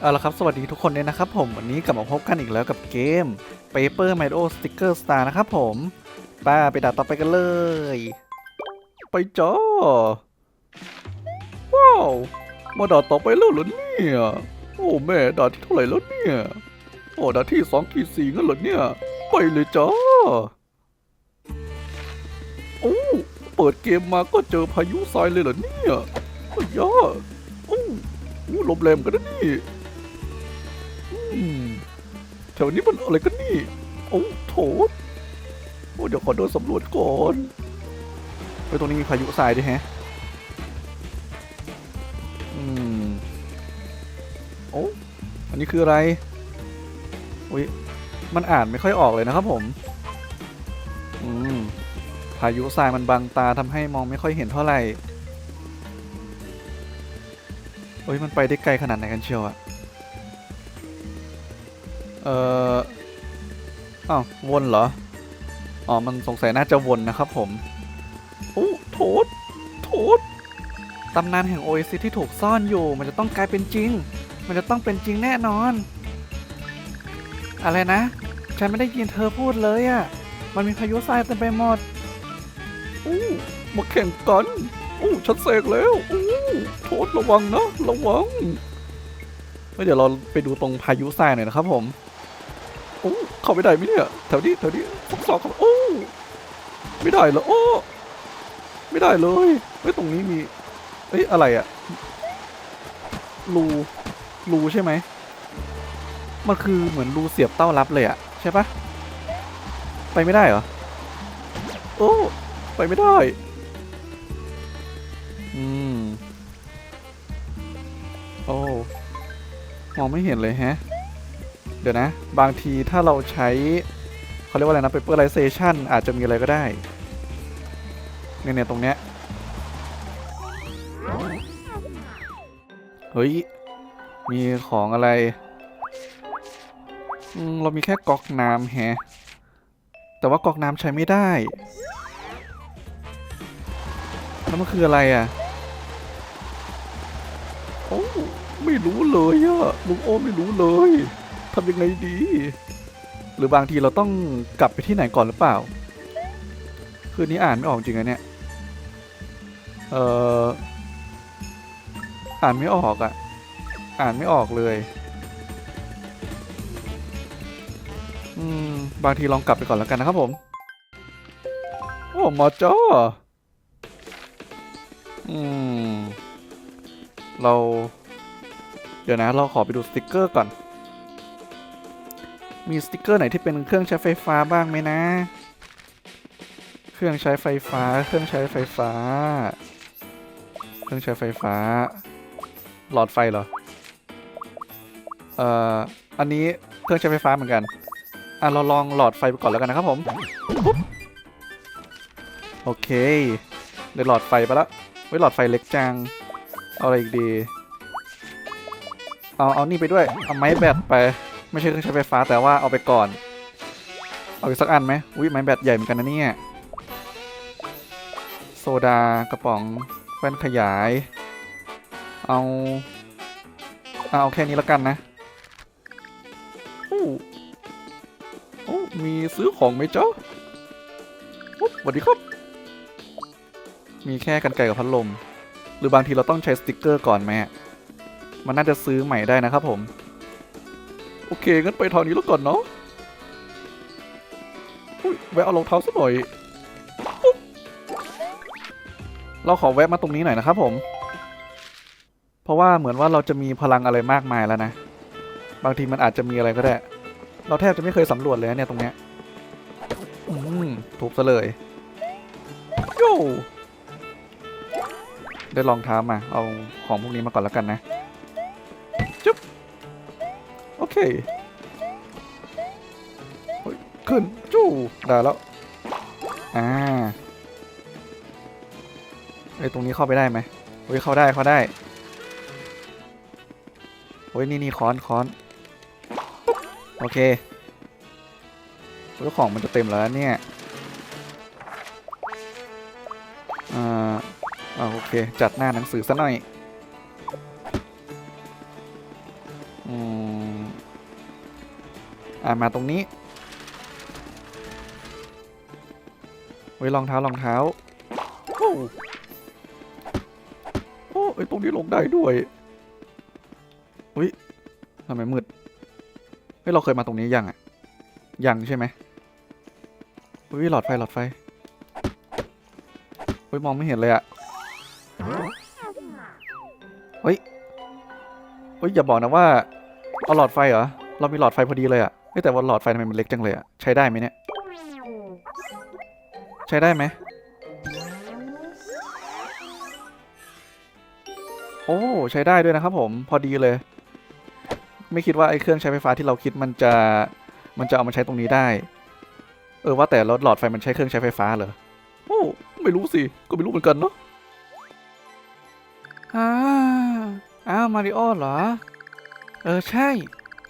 เอาละครับ สวัสดีทุกคนเลยนะครับผม วันนี้กลับมาพบกันอีกแล้วกับเกม Paper Mario Sticker Star นะครับผมป้าไปด่าต่อไปกันเลย ไปจ้าว้าว มาด่าต่อไปแล้วเหรอเนี่ย โอ้แม่ด่าที่เท่าไหร่แล้วเนี่ย โอ้ด่าที่สองที่สี่งั้นเหรอเนี่ย ไปเลยจ้าโอ้เปิดเกมมาก็เจอพายุทรายเลยเหรอเนี่ยอ้ยยาโอ้โอ้ลมแรงกันนะนี่ แถวนี้มันอะไรกันนี่ โอ้โถโอ้เดี๋ยวขอเดินสำรวจก่อนไปตรงนี้มีพายุทรายด้วยแฮะ อืม โอ้อันนี้คืออะไร อุ้ย มันอ่านไม่ค่อยออกเลยนะครับผม อืม พายุทรายมันบังตาทำให้มองไม่ค่อยเห็นเท่าไหร่โอ้ย มันไปได้ไกลขนาดไหนกันเชียวอะ อ่ออ้าววนเหรอ อ๋อ มันสงสัยน่าจะวนนะครับผมโอ้โถดโถดตำนานแห่งโอเอซิที่ถูกซ่อนอยู่ มันจะต้องกลายเป็นจริง มันจะต้องเป็นจริงแน่นอน อะไรนะ ฉันไม่ได้ยินเธอพูดเลยอะ่ะ มันมีพายุทรายเต็มไปหมดอู้มาแข่งกันอู้ฉันเสกแล้วอู้โทษระวังนะ ระวังเดี๋ยวเราไปดูตรงพายุทรายหน่อยนะครับผม โอ้เข้าไม่ได้ไหมเนี่ยแถวนี้แถวนี้สองสองครับโอ้ไม่ได้เหรอโอ้ไม่ได้เลยเฮ้ยตรงนี้มีเฮ้ยอะไรอะรูรูใช่ไหมมันคือเหมือนรูเสียบเต้ารับเลยอะใช่ปะไปไม่ได้เหรอโอ้ไปไม่ได้อืมโอ้มองไม่เห็นเลยแฮะ เดี๋ยวนะ บางทีถ้าเราใช้เขาเรียกว่าอะไรนะ paperization อาจจะมีอะไรก็ได้ เนี่ยตรงเนี้ย เฮ้ย มีของอะไรอืมเรามีแค่ก๊อกน้ำแฮะ แต่ว่าก๊อกน้ำใช้ไม่ได้แล้วมันคืออะไรอะ โอ้ ไม่รู้เลยอะลุงโอไม่รู้เลย ทำยังไงดี หรือบางทีเราต้องกลับไปที่ไหนก่อนหรือเปล่า คืนนี้อ่านไม่ออกจริงอะเนี่ย เอ่อ อ่านไม่ออกอะอ่านไม่ออกเลย อืม บางทีลองกลับไปก่อนแล้วกันนะครับผม โอ้มาจ้าอืม เรา เดี๋ยวนะ เราขอไปดูสติกเกอร์ก่อน มีสติกเกอร์ไหนที่เป็นเครื่องใช้ไฟฟ้าบ้างไหมนะ เครื่องใช้ไฟฟ้า เครื่องใช้ไฟฟ้า เครื่องใช้ไฟฟ้า หลอดไฟเหรอ เอ่อ อันนี้เครื่องใช้ไฟฟ้าเหมือนกัน อะเราลองหลอดไฟไปก่อนแล้วกันนะครับผม โอเคได้หลอดไฟไปแล้วไว้หลอดไฟเล็กจัง เอาอะไรอีกดี เอา เอานี่ไปด้วย เอาไม้แบตไป ไม่ใช่เครื่องใช้ไฟฟ้าแต่ว่าเอาไปก่อน เอาอีกสักอันไหมอุ้ยไม้แบตใหญ่เหมือนกันนะเนี่ยโซดากระป๋องแว่นขยาย เอาเอาแค่นี้แล้วกันนะโอ้โอ้มีซื้อของไหมเจ๊ะอุ๊บสวัสดีครับ มีแค่กันไกรกับพัดลม หรือบางทีเราต้องใช้สติกเกอร์ก่อนไหมอะมันน่าจะซื้อใหม่ได้นะครับผม โอเคงั้นไปทางนี้แล้วก่อนเนาะแวะเอารองเท้าสักหน่อย เราขอแวะมาตรงนี้หน่อยนะครับผม เพราะว่าเหมือนว่าเราจะมีพลังอะไรมากมายแล้วนะ บางทีมันอาจจะมีอะไรก็ได้ เราแทบจะไม่เคยสำรวจเลยเนี่ยตรงเนี้ยอืมทุบซะเลยโย่ได้รองเท้ามา เอาของพวกนี้มาก่อนแล้วกันนะ ขึ้นจู้ได้แล้ว อ่าไอ้ยตรงนี้เข้าไปได้ไหมเฮ้ยเข้าได้เข้าได้เฮ้ยนี่นี่ค้อนค้อนโอเคเจ้าของมันจะเต็มแล้วเนี่ยอ่าอ่าโอเค จัดหน้าหนังสือซะหน่อย อ่ามาตรงนี้ไว้ยรองเท้ารองเท้าโอ้โอ้ยตรงนี้ลงได้ด้วยอุ้ยทำไมมืดเฮ้ยเราเคยมาตรงนี้ยังอะยังใช่ไหมอุ้ยหลอดไฟหลอดไฟเฮ้ยมองไม่เห็นเลยอะเฮ้ยเฮ้ยอย่าบอกนะว่าเอาหลอดไฟเหรอเรามีหลอดไฟพอดีเลยอะ แต่ว่าหลอดไฟทำไมมันเล็กจังเลยอะใช้ได้ไหมเนี่ย ใช้ได้ไหมโอ้ใช้ได้ด้วยนะครับผมพอดีเลย ไม่คิดว่าไอ้เครื่องใช้ไฟฟ้าที่เราคิดมันจะมันจะเอามาใช้ตรงนี้ได้ เออว่าแต่รถหลอดไฟมันใช้เครื่องใช้ไฟฟ้าเหรอโอ้ไม่รู้สิก็ไม่รู้เหมือนกันเนาะอ่าอ้าวมาริโอเหรอ เออใช่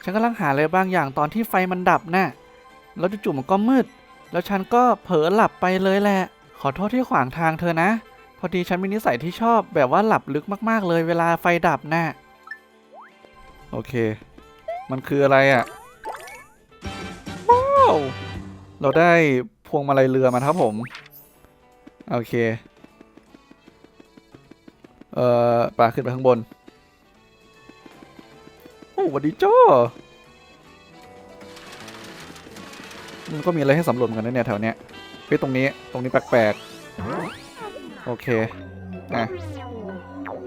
ฉันกำลังหาอะไรบางอย่างตอนที่ไฟมันดับน่ะแล้วจู่ๆมันก็มืด แล้วฉันก็เผลอหลับไปเลยแหละ ขอโทษที่ขวางทางเธอนะ พอดีฉันมีนิสัยที่ชอบแบบว่าหลับลึกมากๆเลยเวลาไฟดับน่ะโอเค มันคืออะไรอะ่ะ ว้าว เราได้พวงมาลัยเรือมาครับผม โอเค เอ่อปลาขึ้นไปข้างบน อ้วัสดีจ้ามันก็มีอะไรให้สำรวจกันนะเนี่ยแถวเนี้ยเฮ้ยตรงนี้ตรงนี้แปลกๆ โอเคอะ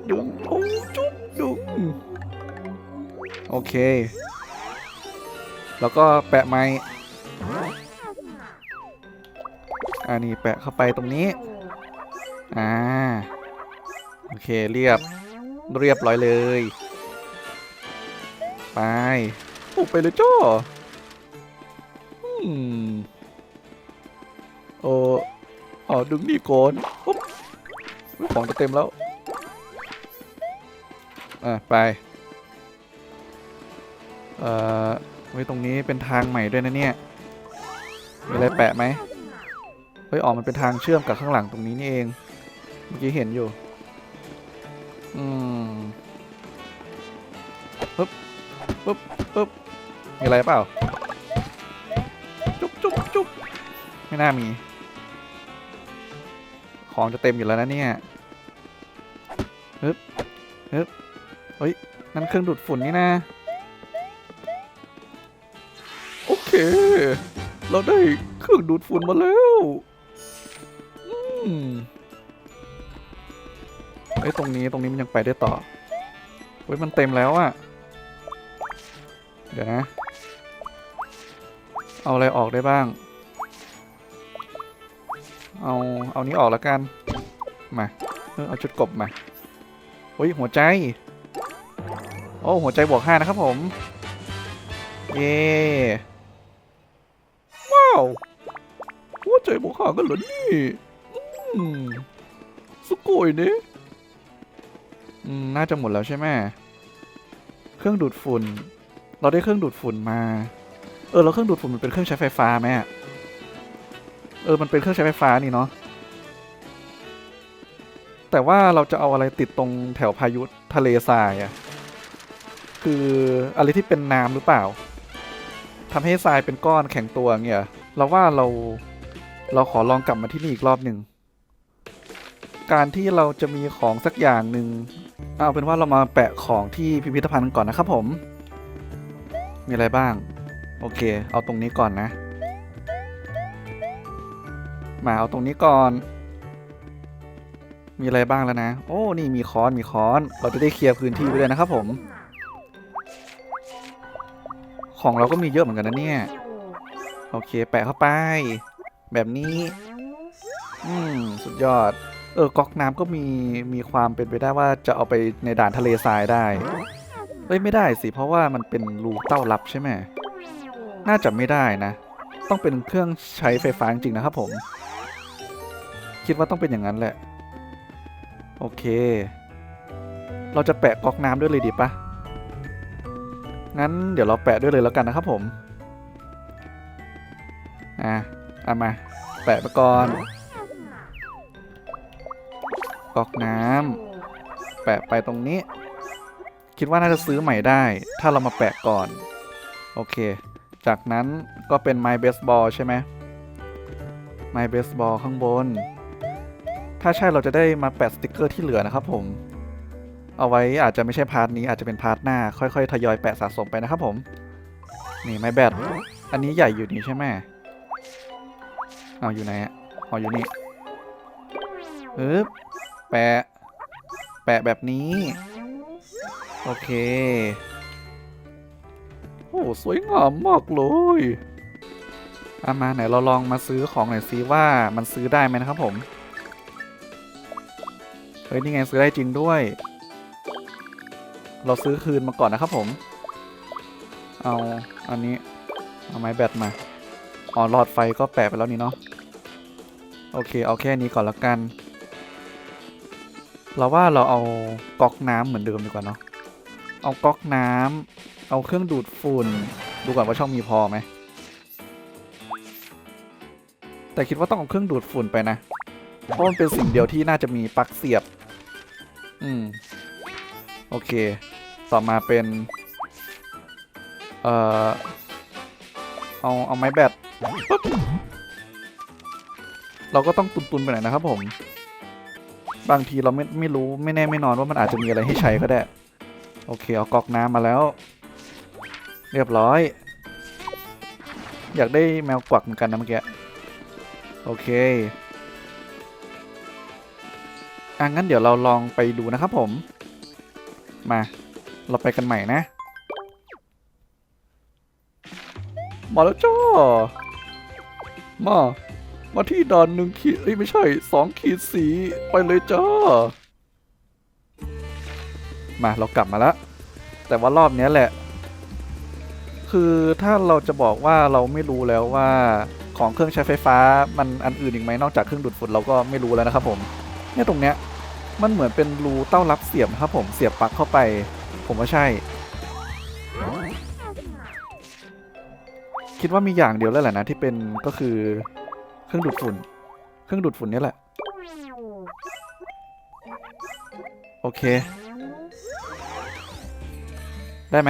ดึงโอ้จุ๊บดึงโอเค แล้วก็แปะไม้อ่านี่แปะเข้าไปตรงนี้ อ่า โอเคเรียบเรียบร้อยเลย ไปโอ้ไปเลยจ้าอืมโอ้อ๋อดึงนี่ก่อนปุ๊บของจะเต็มแล้ว อะ ไป เอ่อ ไว้ตรงนี้เป็นทางใหม่ด้วยนะเนี่ย มีอะไรแปะไหมเฮ้ยออกมันเป็นทางเชื่อมกับข้างหลังตรงนี้นี่เอง เมื่อกี้เห็นอยู่ อืม ปึ๊บปึ๊บมีอะไรเปล่า จุ๊บจุ๊บจุ๊บไม่น่ามี ของจะเต็มอยู่แล้วนะเนี่ยฮึบฮึบเฮ้ย นั่นเครื่องดูดฝุ่นนี่นะ โอเค เราได้เครื่องดูดฝุ่นมาแล้วอืมเอ้ย ตรงนี้ ตรงนี้มันยังไปได้ต่อ เฮ้ย มันเต็มแล้วอะ เดี๋ยวนะ เอาอะไรออกได้บ้าง เอา เอานี้ออกแล้วกัน มา เออเอาชุดกบมาเฮ้ยหัวใจ โอ้หัวใจบวกห้านะครับผม เย้ว้าวหัวใจบวกห้ากันเหรอนี่อืมสกอยเนี่ยน่าจะหมดแล้วใช่ไหมเครื่องดูดฝุ่น เราได้เครื่องดูดฝุ่นมา เออแล้วเครื่องดูดฝุ่นมันเป็นเครื่องใช้ไฟฟ้าไหมเออมันเป็นเครื่องใช้ไฟฟ้านี่เนาะแต่ว่าเราจะเอาอะไรติดตรงแถวพายุทะเลทรายอะคืออะไรที่เป็นน้ำหรือเปล่าทำให้ทรายเป็นก้อนแข็งตัวเงี้ยเราว่าเราเราขอลองกลับมาที่นี่อีกรอบหนึ่งการที่เราจะมีของสักอย่างหนึ่งเอาเป็นว่าเรามาแปะของที่พิพิธภัณฑ์ก่อนนะครับผม มีอะไรบ้าง โอเค เอาตรงนี้ก่อนนะ มาเอาตรงนี้ก่อน มีอะไรบ้างแล้วนะ โอ้ นี่มีค้อน มีค้อน เราจะได้เคลียร์พื้นที่ไปเลยนะครับผม ของเราก็มีเยอะเหมือนกันนะเนี่ย โอเค แปะเข้าไป แบบนี้ อืม สุดยอด เออ ก๊อกน้ำก็มี มีความเป็นไปได้ว่าจะเอาไปในด่านทะเลทรายได้ อ้ยไม่ได้สิเพราะว่ามันเป็นรูเต้ารับใช่ไหมน่าจะไม่ได้นะ ต้องเป็นเครื่องใช้ไฟฟ้าจริงนะครับผม คิดว่าต้องเป็นอย่างนั้นแหละ โอเค เราจะแปะก๊อกน้ำด้วยเลยดีปะงั้นเดี๋ยวเราแปะด้วยเลยแล้วกันนะครับผม อะเอามา แปะไปก่อนก๊อกน้ำแปะไปตรงนี้ คิดว่าน่าจะซื้อใหม่ได้ ถ้าเรามาแปะก่อน โอเค จากนั้นก็เป็นไม้เบสบอลใช่ไหมไม้เบสบอลข้างบน ถ้าใช่เราจะได้มาแปะสติกเกอร์ที่เหลือนะครับผม เอาไว้อาจจะไม่ใช่พาร์ทนี้อาจจะเป็นพาร์ทหน้า ค่อยๆ ทยอยแปะสะสมไปนะครับผม นี่ไม้แบตอันนี้ใหญ่อยู่นี่ใช่ไหมเอาอยู่ไหนอะเอาอยู่นี่ปึ๊บแปะ แปะแบบนี้ โอเค โอ้สวยงามมากเลยเอามาไหนเราลองมาซื้อของหน่อยซิว่ามันซื้อได้ไหมนะครับผม เฮ้ยนี่ไงซื้อได้จริงด้วย เราซื้อคืนมาก่อนนะครับผม เอาอันนี้ เอาไม้แบตมา อ๋อหลอดไฟก็แปะไปแล้วนี่เนาะ โอเคเอาแค่นี้ก่อนละกัน เราว่าเราเอาก๊อกน้ำเหมือนเดิมดีกว่าเนาะ เอาก๊อกน้ำเอาเครื่องดูดฝุ่น ดูก่อนว่าช่องมีพอไหม แต่คิดว่าต้องเอาเครื่องดูดฝุ่นไปนะ เพราะมันเป็นสิ่งเดียวที่น่าจะมีปลั๊กเสียบ อืม โอเค ต่อมาเป็น เอ่อ เอาเอาไม้แบตปึ๊บเราก็ต้องตุนๆไปหน่อยนะครับผม บางทีเราไม่ไม่รู้ไม่แน่ไม่นอนว่ามันอาจจะมีอะไรให้ใช้ก็ได้ โอเค เอาก๊อกน้ำมาแล้ว เรียบร้อย อยากได้แมวกวักเหมือนกันนะเมื่อกี้ โอเคอะงั้นเดี๋ยวเราลองไปดูนะครับผม มา เราไปกันใหม่นะมาแล้วจ้ามา มาที่ด่านหนึ่งขีดเอ้ยไม่ใช่สองขีดสีไปเลยจ้า มาเรากลับมาแล้ว แต่ว่ารอบนี้แหละ คือถ้าเราจะบอกว่าเราไม่รู้แล้วว่าของเครื่องใช้ไฟฟ้ามันอันอื่นอีกไหมนอกจากเครื่องดูดฝุ่นเราก็ไม่รู้แล้วนะครับผมเนี่ยตรงเนี้ยมันเหมือนเป็นรูเต้ารับเสียบครับผมเสียบปลั๊กเข้าไป ผมว่าใช่ คิดว่ามีอย่างเดียวแล้วแหละนะที่เป็นก็คือเครื่องดูดฝุ่น เครื่องดูดฝุ่นนี่แหละ โอเค ได้ไหม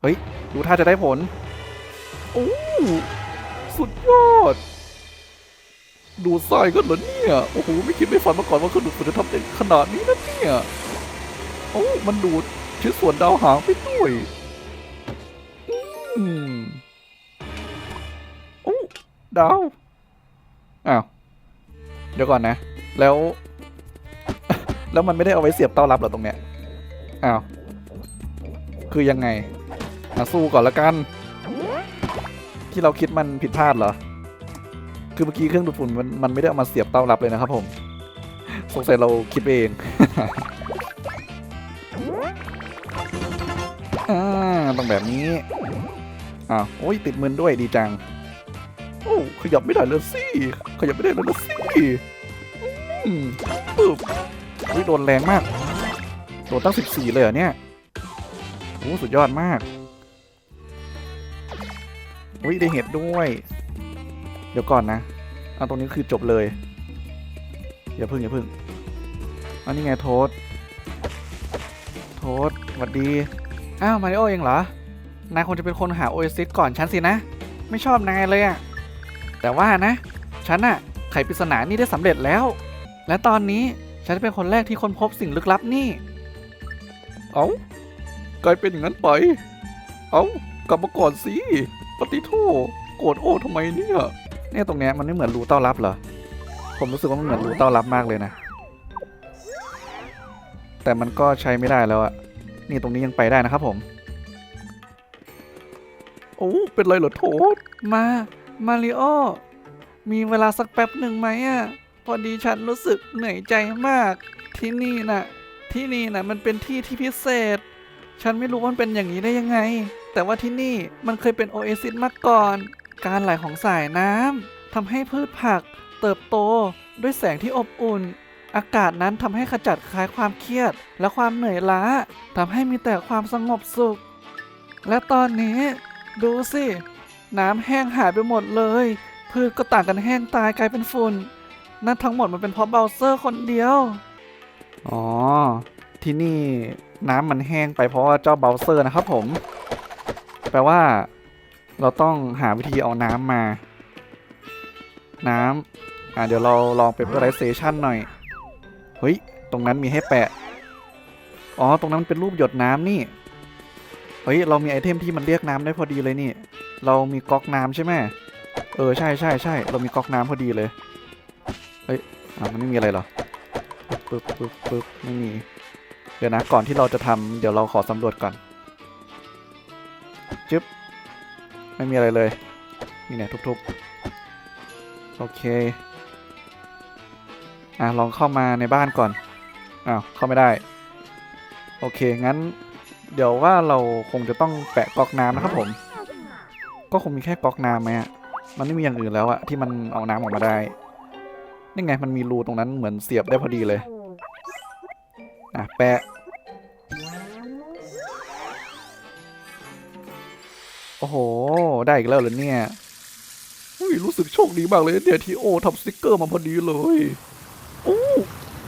เฮ้ย ดูท่าจะได้ผล โอ้สุดยอด ดูทรายก็เหรอเนี่ย โอ้โห ไม่คิดไม่ฝันมาก่อนว่าเครื่องดูดฝุ่นจะทำได้ขนาดนี้นะเนี่ย โอ้ มันดูดชิ้นส่วนดาวหางไปด้วย อืมโอ้ดาว อ้าว เดี๋ยวก่อนนะ แล้ว แล้วมันไม่ได้เอาไว้เสียบเต้ารับเหรอตรงเนี้ย อ้าว คือยังไงอะสู้ก่อนละกัน ที่เราคิดมันผิดพลาดเหรอ คือเมื่อกี้เครื่องดูดฝุ่นมันมันไม่ได้เอามาเสียบเต้ารับเลยนะครับผม สงสัยเราคิดเองอ่าต้องแบบนี้อ้าวโอ้ยติดมือด้วยดีจัง โอ้ขยับไม่ได้เลยสิ ขยับไม่ได้เลยสิอืมปึ๊บอุ้ยโดนแรงมาก โดตั้ง 14 เลยเหรอเนี่ยโอ้สุดยอดมากอุ้ยได้เห็ดด้วย เดี๋ยวก่อนนะเอาตรงนี้คือจบเลย อย่าพึ่งอย่าพึ่งอันนี้ไงโทษ โทษสวัสดี อ้าวมาริโอเองเหรอ นายคงจะเป็นคนหาโอเอซิสก่อนฉันสินะ ไม่ชอบนายเลยอะแต่ว่านะ ฉันอะไขปริศนานี่ได้สำเร็จแล้ว และตอนนี้ฉันจะเป็นคนแรกที่ค้นพบสิ่งลึกลับนี่ เอา้ากลายเป็นอย่างนั้นไป เอา้ากลับมาก่อนสิปฏิโทโกรธโอ้ทำไมเนี่ยเนี่ยตรงเนี้ยมันไม่เหมือนรูเต้ารับเหรอ ผมรู้สึกว่ามันเหมือนรูเต้ารับมากเลยนะ แต่มันก็ใช้ไม่ได้แล้วอะนี่ตรงนี้ยังไปได้นะครับผม โอ้เป็นไรเหรอโทษมา มาริโอ มีเวลาสักแป๊บหนึ่งไหมอะพอดีฉันรู้สึกเหนื่อยใจมากที่นี่น่ะ ที่นี่นะมันเป็นที่ที่พิเศษ ฉันไม่รู้ว่ามันเป็นอย่างนี้ได้ยังไง แต่ว่าที่นี่มันเคยเป็นโอเอซิสมาก่อน การไหลของสายน้ำทำให้พืชผักเติบโตด้วยแสงที่อบอุ่น อากาศนั้นทำให้ขจัดคลายความเครียด และความเหนื่อยล้าทำให้มีแต่ความสงบสุข และตอนนี้ ดูสิ น้ำแห้งหายไปหมดเลย พืชก็ต่างกันแห้งตายกลายเป็นฝุ่นนั่นทั้งหมดมันเป็นเพราะเบลเซอร์คนเดียว อ๋อ ที่นี่น้ำมันแห้งไปเพราะว่าเจ้าเบลเซอร์นะครับผม แปลว่า เราต้องหาวิธีเอาน้ำมา น้ำอ่าเดี๋ยวเราลองเปเปอร์ไรเซชันหน่อย เฮ้ย ตรงนั้นมีให้แปะ อ๋อ ตรงนั้นเป็นรูปหยดน้ำนี่ เฮ้ย เรามีไอเทมที่มันเรียกน้ำได้พอดีเลยนี่ เรามีก๊อกน้ำใช่ไหมเออ ใช่ใช่ใช่ เรามีก๊อกน้ำพอดีเลย เฮ้ย อ่ามันไม่มีอะไรหรอ ปึ๊บปึ๊บปึ๊บไม่มี เดี๋ยวนะก่อนที่เราจะทำเดี๋ยวเราขอสำรวจก่อนจึ๊บไม่มีอะไรเลย นี่เนี่ยทุบๆ โอเค อะ ลองเข้ามาในบ้านก่อน อ้าว เข้าไม่ได้ โอเค งั้น เดี๋ยวว่าเราคงจะต้องแปะก๊อกน้ำนะครับผม ก็คงมีแค่ก๊อกน้ำไหมอะมันไม่มีอย่างอื่นแล้วอะที่มันเอาน้ำออกมาได้ นี่ไง มันมีรูตรงนั้นเหมือนเสียบได้พอดีเลย อะแปะ โอ้โห ได้อีกแล้วเหรอเนี่ยอุ้ยรู้สึกโชคดีมากเลยเนี่ยที่โอทำสติกเกอร์มาพอดีเลยโอ้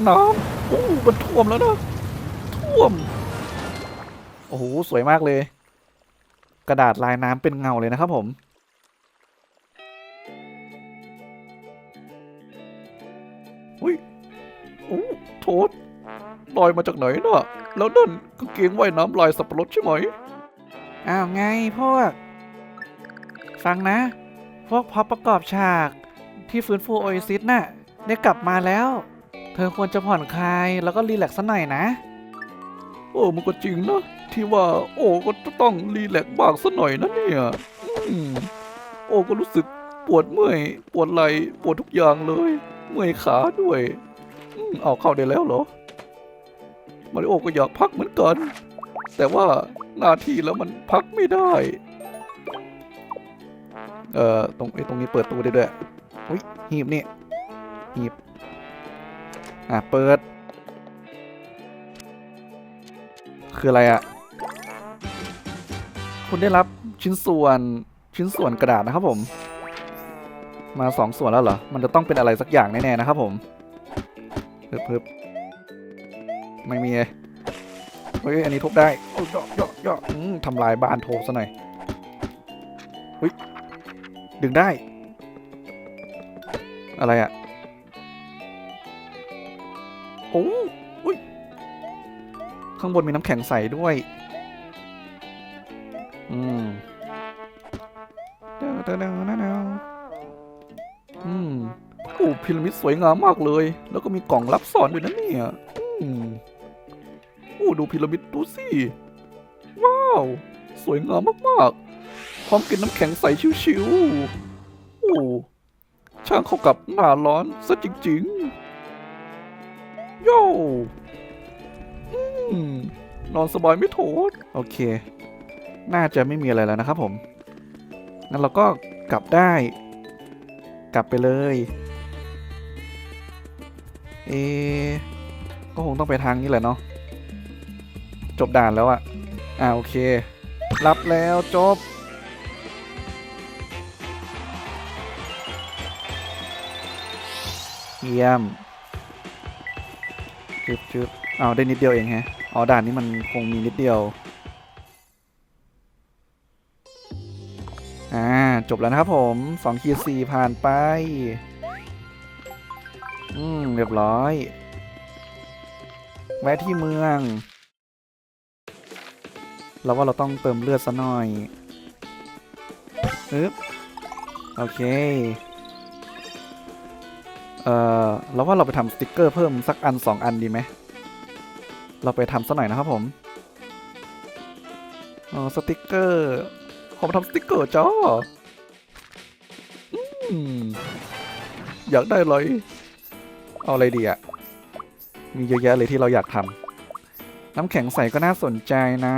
น้ำโอ้มันท่วมแล้วนะ ท่วม โอ้โห สวยมากเลย กระดาษลายน้ำเป็นเงาเลยนะครับผมอุ้ยโอ้โทษ ลอยมาจากไหนน่ะ แล้วนั่นกางเกงว่ายน้ำลายสับปะรดใช่ไหม อ้าวไงพวก ฟังนะ พวกพอประกอบฉากที่ฟื้นฟูโอเอซิสน่ะ ได้กลับมาแล้ว เธอควรจะผ่อนคลายแล้วก็รีแลกซ์สักหน่อยนะ โอ้มันก็จริงนะ ที่ว่าโอ้ก็จะต้องรีแลกซ์บ้างสักหน่อยนะเนี่ยอืมโอ้ก็รู้สึกปวดเมื่อยปวดไหล่ปวดทุกอย่างเลย เมื่อยขาด้วย อืมเอาเข้าได้แล้วเหรอ มาริโอก็อยากพักเหมือนกัน แต่ว่าหน้าที่แล้วมันพักไม่ได้ เอ่อตรงไอ้ตรงนี้เปิดตู้ได้ด้วยอุ้ยหีบนี่หีบอะเปิด คืออะไรอะคุณได้รับชิ้นส่วนชิ้นส่วนกระดาษนะครับผม มาสองส่วนแล้วเหรอ มันจะต้องเป็นอะไรสักอย่างแน่ๆนะครับผมเพิ่บๆ ไม่มีเลยเฮ้ยอันนี้ทุบได้โอ้ยย่อย่อย่อทำลายบ้านโทซะหน่อยเฮ้ยดึงได้ อะไรอะโอ้อุ้ยข้างบนมีน้ำแข็งใสด้วย อืมเดาเดาเดาเดาเดาอืมโอ้พีระมิดสวยงามมากเลย แล้วก็มีกล่องรับซ่อนด้วยนะเนี่ย อืม ดูพีระมิดดูสิว้าว สวยงามมากๆพร้อมกินน้ำแข็งใสชิวๆโอ้ช่างเข้ากับหน้าร้อนซะจริงๆโย่อืมนอนสบายไม่โถดโอเค น่าจะไม่มีอะไรแล้วนะครับผมงั้นเราก็กลับได้ กลับไปเลย เอก็คงต้องไปทางนี้แหละเนาะ จบด่านแล้วอะอ่าโอเค รับแล้วจบ เยี่ยมจึบจึบเอาวได้นิดเดียวเองแฮะ อ๋อ ด่านนี้มันคงมีนิดเดียว อ่า จบแล้วนะครับผมสองคีสี่ผ่านไป อืม เรียบร้อย แวะที่เมือง เราว่าเราต้องเติมเลือดซะหน่อยอึ๊บโอเค เอ่อเราว่าเราไปทำสติกเกอร์เพิ่มสักอันสองอันดีไหม เราไปทำซะหน่อยนะครับผมอ๋อสติกเกอร์ขอมทำสติกเกอร์จ้าอืมอยากได้เลย เอาอะไรดีอะมีเยอะแยะเลยที่เราอยากทำ น้ำแข็งใสก็น่าสนใจนะ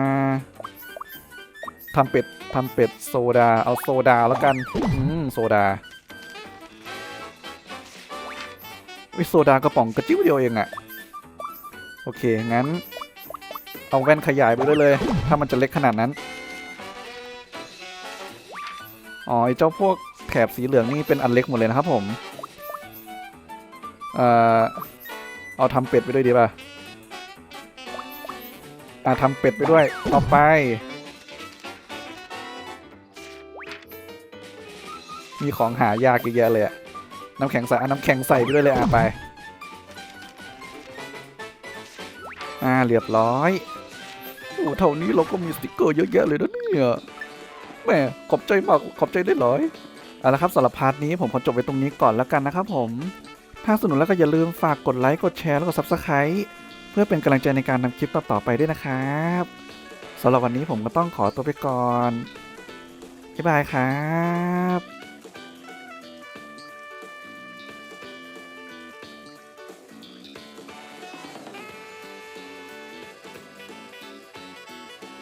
ทำเป็ดทำเป็ดโซดา เอาโซดาแล้วกัน อืมโซดาวิโซดากระป๋องกระจิ้วเดียวเองอะโอเค งั้น เอาแว่นขยายไปด้วยเลย ถ้ามันจะเล็กขนาดนั้น อ๋อไอเจ้าพวกแถบสีเหลืองนี่เป็นอันเล็กหมดเลยนะครับผม เอ่อ เอาทำเป็ดไปด้วยดีป่ะ อ่าทำเป็ดไปด้วย ต่อไป มีของหายากเยอะแยะเลยอะน้ำแข็งใส่น้ำแข็งใส่ไปด้วยเลยอะไป อ่าเรียบร้อยโอ้เท่านี้เราก็มีสติกเกอร์เยอะแยะเลยนะเนี่ยแหมขอบใจมากขอบใจได้หลอยเอาละครับสำหรับพาร์ทนี้ผมขอจบไว้ตรงนี้ก่อนแล้วกันนะครับผม ถ้าสนุกแล้วก็อย่าลืมฝากกดไลค์กดแชร์แล้วก็ Subscribe เพื่อเป็นกำลังใจในการทำคลิปต่อๆไปด้วยนะครับสำหรับวันนี้ผมก็ต้องขอตัวไปก่อนบ๊ายบายครับ